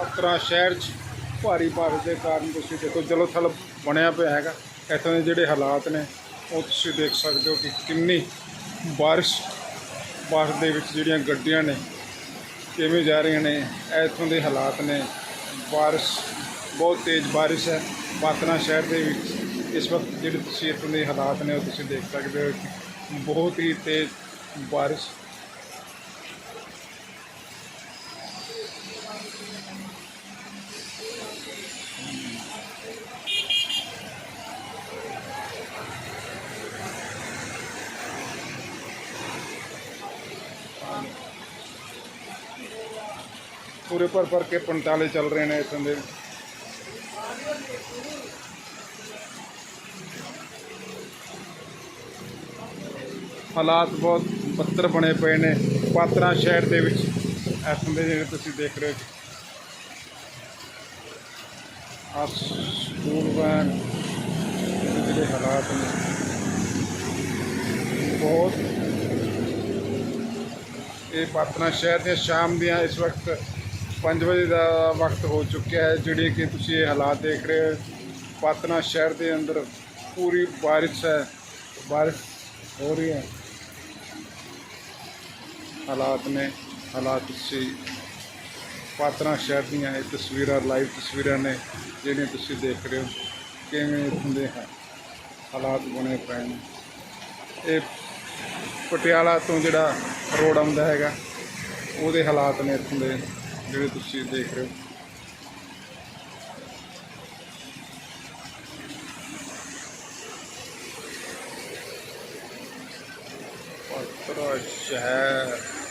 ਆਪਣਾ ਸ਼ਹਿਰ 'ਚ ਭਾਰੀ ਬਾਰਿਸ਼ ਦੇ ਕਾਰਨ ਤੁਸੀਂ ਦੇਖੋ ਜਲੋ ਥਲ ਬਣਿਆ ਪਿਆ ਹੈਗਾ। ਇੱਥੋਂ ਦੇ ਜਿਹੜੇ ਹਾਲਾਤ ਨੇ, ਉਹ ਤੁਸੀਂ ਦੇਖ ਸਕਦੇ ਹੋ ਕਿ ਕਿੰਨੀ ਬਾਰਿਸ਼ ਬਾਰਿਸ਼ ਦੇ ਵਿੱਚ ਜਿਹੜੀਆਂ ਗੱਡੀਆਂ ਨੇ, ਕਿਵੇਂ ਜਾ ਰਹੀਆਂ ਨੇ, ਇੱਥੋਂ ਦੇ ਹਾਲਾਤ ਨੇ। ਬਾਰਿਸ਼, ਬਹੁਤ ਤੇਜ਼ ਬਾਰਿਸ਼ ਹੈ। ਪਾਤਨਾ ਸ਼ਹਿਰ ਦੇ ਵਿੱਚ ਇਸ ਵਕਤ ਜਿਹੜੇ ਤੁਸੀਂ ਇੱਥੋਂ ਦੇ ਹਾਲਾਤ ਨੇ, ਉਹ ਤੁਸੀਂ ਦੇਖ ਸਕਦੇ ਹੋ ਕਿ ਬਹੁਤ ਹੀ ਤੇਜ਼ ਬਾਰਿਸ਼ ਪੂਰੇ ਭਰ ਭਰ ਕੇ ਪੰਟਾਲੇ ਚੱਲ ਰਹੇ ਨੇ ਇੱਥੋਂ ਦੇ। ਹਾਲਾਤ ਬਹੁਤ ਬੱਤਰ ਬਣੇ ਪਏ ਨੇ, ਪਾਤਰਾ ਸ਼ਹਿਰ ਦੇ ਵਿੱਚ। ਇੱਥੋਂ ਦੇ ਜਿਹੜੇ ਤੁਸੀਂ ਦੇਖ ਰਹੇ ਹੋ। ਆ ਸਕੂਲ ਵੈਨ ਜਿਹੜੇ ਹਾਲਾਤ ਨੇ। ਬਹੁਤ। ਇਹ ਪਾਤਨਾ ਸ਼ਹਿਰ ਦੇ ਸ਼ਾਮ ਦੀਆਂ ਇਸ ਵਕਤ 5 ਵਜੇ ਦਾ ਵਕਤ ਹੋ ਚੁੱਕਿਆ ਹੈ, ਜਿਹੜੇ ਕਿ ਤੁਸੀਂ ਇਹ ਹਾਲਾਤ ਦੇਖ ਰਹੇ ਹੋ। ਪਾਤਨਾ ਸ਼ਹਿਰ ਦੇ ਅੰਦਰ ਪੂਰੀ ਬਾਰਿਸ਼ ਹੈ, ਬਾਰਿਸ਼ ਹੋ ਰਹੀ ਹੈ। ਹਾਲਾਤ ਨੇ, ਹਾਲਾਤ ਤੁਸੀਂ ਪਾਤਨਾ ਸ਼ਹਿਰ ਦੀਆਂ ਇਹ ਤਸਵੀਰਾਂ, ਲਾਈਵ ਤਸਵੀਰਾਂ ਨੇ, ਜਿਹੜੀਆਂ ਤੁਸੀਂ ਦੇਖ ਰਹੇ ਹੋ। ਕਿਵੇਂ ਇੱਥੋਂ ਦੇ ਹਾ- ਹਾਲਾਤ ਬਣੇ ਪਏ ਨੇ। ਇਹ ਪਟਿਆਲਾ ਤੋਂ ਜਿਹੜਾ ਰੋਡ ਆਉਂਦਾ ਹੈਗਾ, ਉਹਦੇ ਹਾਲਾਤ ਨੇ ਇੱਥੋਂ ਦੇ। ਜਿਹੜੇ ਤੁਸੀਂ ਦੇਖ ਰਹੇ ਹੋ। ਪਾਤਰਾ ਸ਼ਹਿਰ।